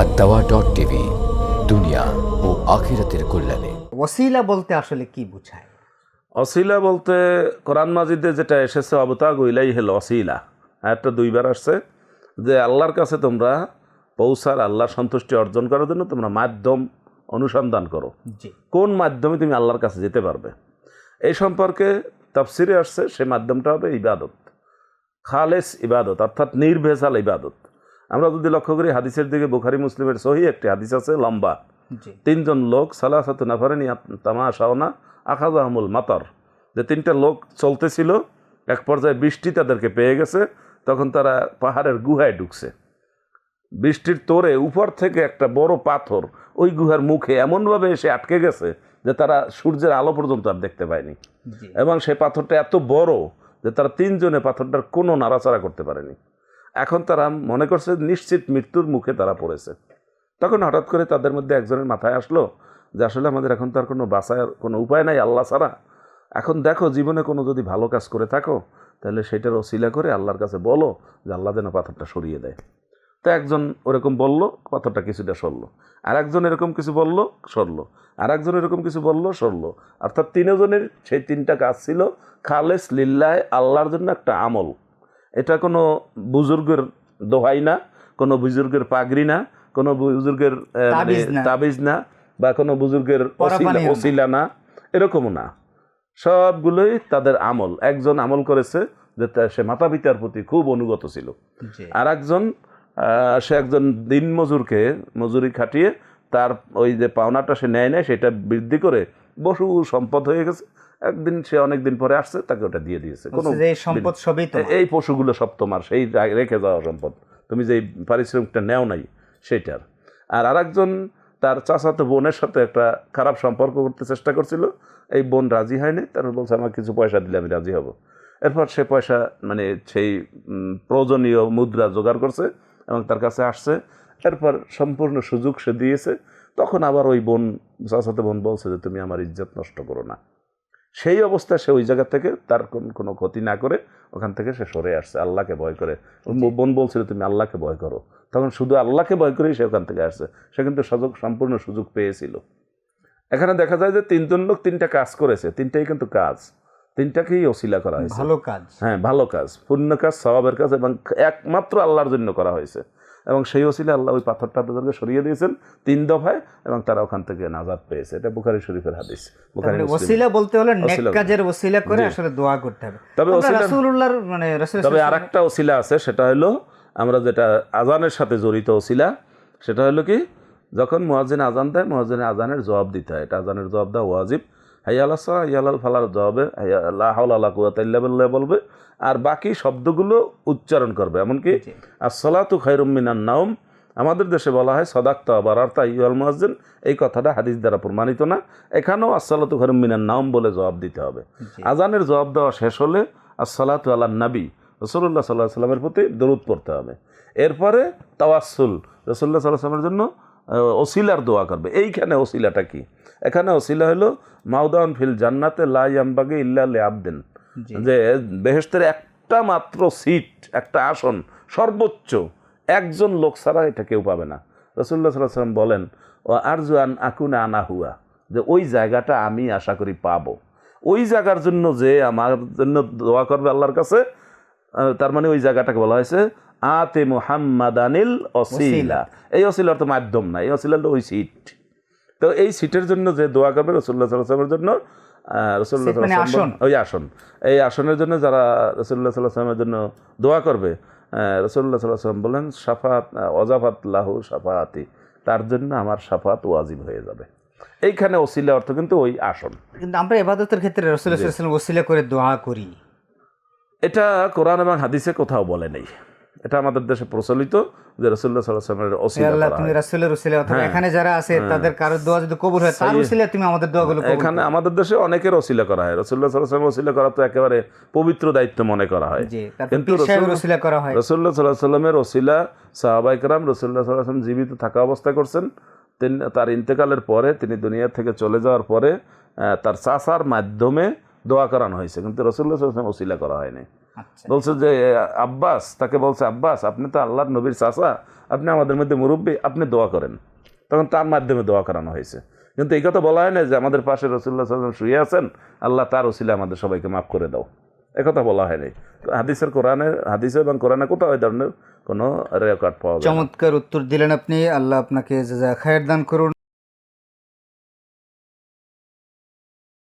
আর দাওয়া dot TV দুনিয়া ও আখিরাতের কল্যাণে। ওসিলা বলতে আসলে কি বোঝায়? অসিলা বলতে কোরআন মাজিদে যেটা এসেছে অবতাগ ইলাই হল অসিলা একটা দুইবার আসছে যে আল্লাহর কাছে তোমরা পৌঁছার আল্লাহর সন্তুষ্টি অর্জন করার জন্য তোমরা মাধ্যম অনুসন্ধান করো। জি। কোন মাধ্যমে তুমি আল্লাহর কাছে যেতে পারবে? এই সম্পর্কে তাফসিরে আসছে সে মাধ্যমটা হবে ইবাদত। খালেস ইবাদত অর্থাৎ নির্ভেজাল ইবাদত। আমরা যদি লক্ষ্য করি হাদিসের দিকে বুখারি মুসলিমের সহি একটি হাদিস আছে লম্বা। তিনজন লোক সালাসাত নাফারেনি তামা শাওনা আখাজ আহমুল মাতর। যে তিনটা লোক চলতেছিল এক পর্যায়ে বৃষ্টি তাদেরকে পেয়ে গেছে তখন তারা পাহাড়ের গুহায় ঢুকছে। বৃষ্টির তোরে উপর থেকে একটা বড় পাথর ওই গুহার মুখে এমনভাবে এসে আটকে গেছে যে তারা সূর্যের আলো পর্যন্ত আর দেখতে পায়নি। এবং সেই পাথরটা এত বড় যে তারা তিনজনে পাথরটার কোনো নাড়াচাড়া করতে পারেনি। এখন তারা মনে করছে নিশ্চিত মৃত্যুর মুখে তারা পড়েছে। তখন হঠাৎ করে তাদের মধ্যে একজনের মাথায় আসলো যে আসলে আমাদের এখন তো আর কোনো বাঁচার কোনো উপায় নাই আল্লাহ ছাড়া। এখন দেখো জীবনে কোনো যদি ভালো কাজ করে থাকো, তাহলে সেটার অশিলা করে আল্লাহর কাছে বলো যে আল্লাহ যেন পাথরটা সরিয়ে দেয়। তো একজন ওরকম বলল, পাথরটা কিছুটা সরলো। আর একজন এরকম কিছু বলল, সরলো। আর একজন এরকম কিছু বলল, সরলো। অর্থাৎ তিনজনের, সেই তিনটা কাজ ছিল খালেস লিল্লায় আল্লাহর জন্য একটা আমল। এটা কোনো বুজুর্গের দোহাই না কোনো বুজুর্গের পাগড়ি না কোনো বুজুর্গের মানে তাবিজ না। বা কোনো বুজুর্গের অসিলা- না। এরকমও না। সবগুলোই তাদের আমল। একজন আমল করেছে যে সে মাতা পিতার প্রতি খুব অনুগত ছিল। আর একজন আহ, সে একজন দিন মজুরকে মজুরি খাটিয়ে তার ওই যে পাওনাটা সে নেয় নেয় সেটা বৃদ্ধি করে বসু সম্পদ হয়ে গেছে। একদিন সে অনেক দিন পরে আসছে তাকে ওটা দিয়ে দিয়েছে। কোনো এই সম্পদ সবই তো এই পশুগুলো সব তোমার সেই রেখে যাওয়া সম্পদ। তুমি যে পারিশ্রমিকটা নেও নাই সেইটার। আর আরেকজন তার চাচাতো বোনের সাথে একটা খারাপ সম্পর্ক করতে চেষ্টা করছিল। এই বোন রাজি হয়নি তারপর বলছে আমার কিছু পয়সা দিলে আমি রাজি হব। এরপর সে পয়সা মানে সেই প্রয়োজনীয় মুদ্রা জোগাড় করছে এবং তার কাছে আসছে। এরপর সম্পূর্ণ সুযোগ সে দিয়েছে। তখন আবার ওই বোন চাচাতো বোন বলছে যে তুমি আমার ইজ্জত নষ্ট করো না। সেই অবস্থা সে ওই জায়গা থেকে তার কোনো ক্ষতি না করে ওখান থেকে সে সরে আসছে। আল্লাহকে ভয় করে। বোন বলছিল তুমি আল্লাহকে ভয় করো। তখন শুধু আল্লাহকে ভয় করেই সে ওখান থেকে আসছে। সে কিন্তু সুযোগ সম্পূর্ণ সুযোগ পেয়েছিল। এখানে দেখা যায় যে তিনজন লোক তিনটা কাজ করেছে। তিনটাই কিন্তু কাজ। তিনটাকেই অশিলা করা হয়েছে। ভালো কাজ। হ্যাঁ ভালো কাজ। পূর্ণ কাজ স্বভাবের কাজ এবং একমাত্র আল্লাহর জন্য করা হয়েছে। এবং সেই ওসিলে আল্লাহ ওই পাথরটা তাদেরকে সরিয়ে দিয়েছেন তিন দফায় এবং তারা ওখান থেকে নাজাদ পেয়েছে। এটা বুখারি শরীফের হাদিস। বুখারি ওসিলা বলতে হলে নেক কাজের ওসিলা করে আসলে দোয়া করতে হবে। তবে রাসূলুল্লাহর মানে রাসূল তবে আর একটা ওসিলা আছে সেটা হলো আমরা যেটা আজানের সাথে জড়িত ওসিলা সেটা হলো কি? যখন মুয়াজ্জিন আজান দেয় মুয়াজ্জিনের আজানের জবাব দিতে হয়। এটা আজানের জবাব দেওয়া ওয়াজিব। হাইয়াল আসা হাইয়াল ফালার জবাবে হাইয়া আল্লাহ কুয়াতাল্লাহ বলবে আর বাকি শব্দগুলো উচ্চারণ করবে। এমনকি জি। আসসালাতু খায়রুম মিনান নাওম আমাদের দেশে বলা হয় সদাক্ত আবার আর তাইয়াল মুয়াজ্জিন এই কথাটা হাদিস দ্বারা প্রমাণিত না। এখানেও আসসালাতু মিনান নাওম বলে জবাব দিতে হবে। আজানের জবাব দেওয়া শেষ হলে আসসালাতু আল্লাহ নবী রসুল্লাহ সাল্লাহ সাল্লামের প্রতি দরুদ পড়তে হবে। এরপরে তাওয়াসুল রসুল্লাহ সাল্লাহ সাল্লামের জন্য ওসিলার দোয়া করবে। এইখানে ওসিলাটা কি? এখানে ওসিলা হলো মাউদান ফিল জান্নাতে লাইয়ামবাগে ইল্লা লে আবদিন যে বেহেস্তের একটা মাত্র সিট একটা আসন সর্বোচ্চ একজন লোক ছাড়া এটা কেউ পাবে না। রসুল্লাহ সাল্লাহ সাল্লাম বলেন ও আরজু আন আকুনা আনা হুয়া যে ওই জায়গাটা আমি আশা করি পাবো। ওই জায়গার জন্য যে আমার জন্য দোয়া করবে আল্লাহর কাছে তার মানে ওই জায়গাটাকে বলা হয়েছে আতে মুহাম্মাদানিল অসিলা এই অসিলা অর্থ মাধ্যম না এই অসিলা হলো ওই সিট তো এই সিটের জন্য যে দোয়া করবে রসুল্লাহ সাল্লামের জন্য রসুল্লাহ মানে আসন। ওই আসন। এই আসনের জন্য যারা রসুল্লাহ সাল্লাহ সাল্লামের জন্য দোয়া করবে রসুল্লাহ সাল্লাহ সাল্লাম বলেন সাফাত অজাফাত লাহু সাফাতি তার জন্য আমার সাফাত ওয়াজিব হয়ে যাবে। এইখানে ওসিলা অর্থ কিন্তু ওই আসন। কিন্তু আমরা এবাদতের ক্ষেত্রে সাল্লাল্লাহু ওসিলা করে দোয়া করি। এটা কোরআন এবং হাদিসে কোথাও বলে নেই। এটা আমাদের দেশে প্রচলিত যে রসুল্লাহ সাল্লাহ সাল্লামের হে ওসিলা আল্লাহ তুমি রাসূলের ওসিলা অথবা হ্যাঁ। এখানে যারা আছে তাদের কারোর দোয়া যদি কবুল হয় তার ওসিলা তুমি আমাদের দোয়াগুলো কবুল এখানে আমাদের দেশে অনেকের ওসিলা করা হয়। রসুল্লাহ সাল্লাহ সাল্লাম ওসিলা করা তো একেবারে পবিত্র দায়িত্ব মনে করা হয়। কিন্তু ওসিলা করা হয়। রসুল্লাহ সাল্লাহ সাল্লামের ওসিলা সাহাবাইকরাম রসুল্লাহ সাল্লাহ সাল্লাম জীবিত থাকা অবস্থা করছেন। তিনি তার ইন্তেকালের পরে তিনি দুনিয়া থেকে চলে যাওয়ার পরে তার চাষার মাধ্যমে দোয়া করানো হয়েছে। কিন্তু রসুল্লাহ ওসিলা করা হয়নি। বলছে যে আব্বাস তাকে বলছে আব্বাস আপনি তো আল্লাহর নবীর চাচা আপনি আমাদের মধ্যে মুরব্বী আপনি দোয়া করেন। তখন তার মাধ্যমে দোয়া করানো হয়েছে। কিন্তু এই কথা বলা হয় না যে আমাদের পাশে রসুল্লাহ সাল্লাম শুয়ে আছেন আল্লাহ তার ওসিলে আমাদের সবাইকে মাফ করে দাও। একথা বলা হয়নি হাদিসের কোরআনে হাদিসে এবং কোরআনে কোথাও এই ধরনের কোনো রেকর্ড পাওয়া চমৎকার উত্তর দিলেন আপনি। আল্লাহ আপনাকে যে যা খায়ের দান করুন